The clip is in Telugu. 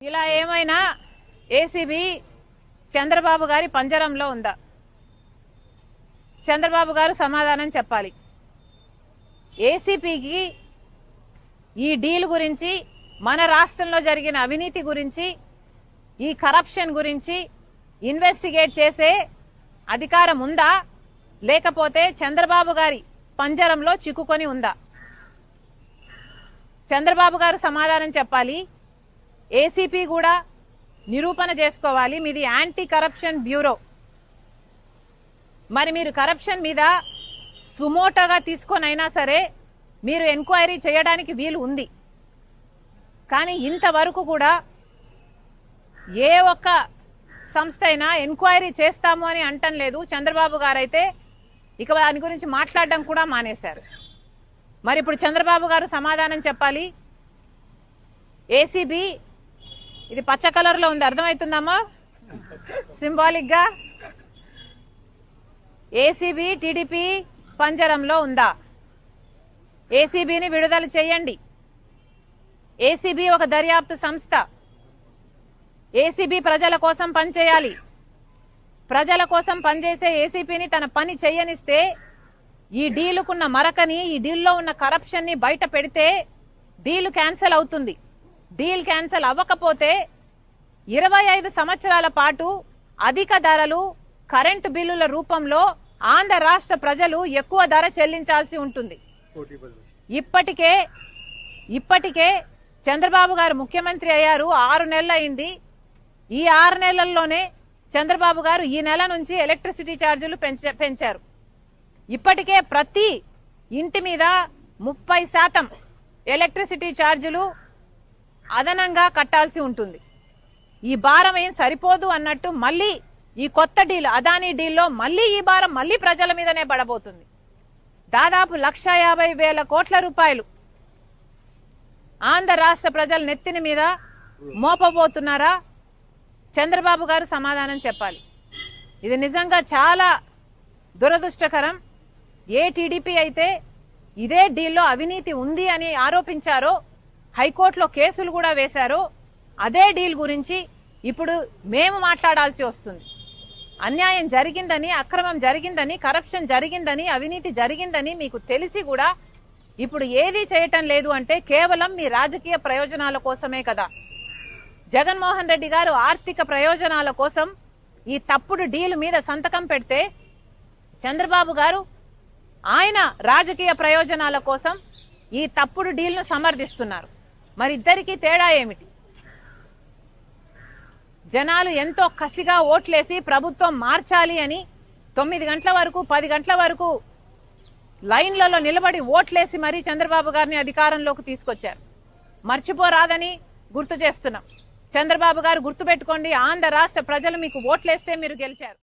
ఇలా ఏమైనా ఏసీబీ చంద్రబాబు గారి పంజరంలో ఉందా? చంద్రబాబు గారు సమాధానం చెప్పాలి. ఏసీపీకి ఈ డీల్ గురించి మన రాష్ట్రంలో జరిగిన అవినీతి గురించి ఈ కరప్షన్ గురించి ఇన్వెస్టిగేట్ చేసే అధికారం ఉందా? లేకపోతే చంద్రబాబు గారి పంజరంలో చిక్కుకొని ఉందా? చంద్రబాబు గారు సమాధానం చెప్పాలి. ఏసీపీ కూడా నిరూపణ చేసుకోవాలి. మీది యాంటీ కరప్షన్ బ్యూరో. మరి మీరు కరప్షన్ మీద సుమోటోగా తీసుకొనైనా సరే మీరు ఎంక్వైరీ చేయడానికి వీలు ఉంది. కానీ ఇంతవరకు కూడా ఏ ఒక్క సంస్థ అయినా ఎంక్వైరీ చేస్తాము అని అంటం లేదు. చంద్రబాబు గారైతే ఇక దాని గురించి మాట్లాడడం కూడా మానేశారు. మరి ఇప్పుడు చంద్రబాబు గారు సమాధానం చెప్పాలి. ఏసీబీ ఇది పచ్చ కలర్లో ఉంది. అర్థమవుతుందమ్మా? సింబాలిక్గా ఏసీబీ టీడీపీ పంజరంలో ఉందా? ఏసీబీని విడుదల చేయండి. ఏసీబీ ఒక దర్యాప్తు సంస్థ. ఏసీబీ ప్రజల కోసం పనిచేయాలి. ప్రజల కోసం పనిచేసే ఏసీపీని తన పని చేయనిస్తే ఈ డీలుకున్న మరకని ఈ డీల్లో ఉన్న కరప్షన్ని బయట పెడితే డీలు క్యాన్సిల్ అవుతుంది. డీల్ క్యాన్సిల్ అవ్వకపోతే ఇరవై ఐదు సంవత్సరాల పాటు అధిక ధరలు కరెంటు బిల్లుల రూపంలో ఆంధ్ర రాష్ట్ర ప్రజలు ఎక్కువ ధర చెల్లించాల్సి ఉంటుంది. ఇప్పటికే ఇప్పటికే చంద్రబాబు గారు ముఖ్యమంత్రి అయ్యారు ఆరు నెలలు అయింది ఈ ఆరు నెలల్లోనే చంద్రబాబు గారు ఈ నెల నుంచి ఎలక్ట్రిసిటీ ఛార్జీలు పెంచ పెంచారు. ఇప్పటికే ప్రతి ఇంటి మీద ముప్పై శాతం ఎలక్ట్రిసిటీ ఛార్జీలు అదనంగా కట్టాల్సి ఉంటుంది. ఈ భారం ఏం సరిపోదు అన్నట్టు మళ్ళీ ఈ కొత్త డీల్ అదానీ డీల్లో మళ్ళీ ఈ భారం మళ్ళీ ప్రజల మీదనే పడబోతుంది. దాదాపు లక్ష యాభై వేల కోట్ల రూపాయలు ఆంధ్ర రాష్ట్ర ప్రజల నెత్తిని మీద మోపబోతున్నారా? చంద్రబాబు గారు సమాధానం చెప్పాలి. ఇది నిజంగా చాలా దురదృష్టకరం. ఏ టీడీపీ అయితే ఇదే డీల్లో అవినీతి ఉంది అని ఆరోపించారో హైకోర్టులో కేసులు కూడా వేశారో. అదే డీల్ గురించి ఇప్పుడు మేము మాట్లాడాల్సి వస్తుంది. అన్యాయం జరిగిందని అక్రమం జరిగిందని కరప్షన్ జరిగిందని అవినీతి జరిగిందని మీకు తెలిసి కూడా ఇప్పుడు ఏదీ చేయటం లేదు అంటే కేవలం మీ రాజకీయ ప్రయోజనాల కోసమే కదా. జగన్మోహన్ రెడ్డి గారు ఆర్థిక ప్రయోజనాల కోసం ఈ తప్పుడు డీల్ మీద సంతకం పెడితే చంద్రబాబు గారు ఆయన రాజకీయ ప్రయోజనాల కోసం ఈ తప్పుడు డీల్ను సమర్థిస్తున్నారు. మరి ఇద్దరికీ తేడా ఏమిటి? జనాలు ఎంతో కసిగా ఓట్లేసి ప్రభుత్వం మార్చాలి అని తొమ్మిది గంటల వరకు పది గంటల వరకు లైన్లలో నిలబడి ఓట్లేసి మరీ చంద్రబాబు గారిని అధికారంలోకి తీసుకొచ్చారు. మర్చిపోరాదని గుర్తు చేస్తున్నాం. చంద్రబాబు గారు గుర్తుపెట్టుకోండి ఆంధ్ర రాష్ట్ర ప్రజలు మీకు ఓట్లేస్తే మీరు గెలిచారు.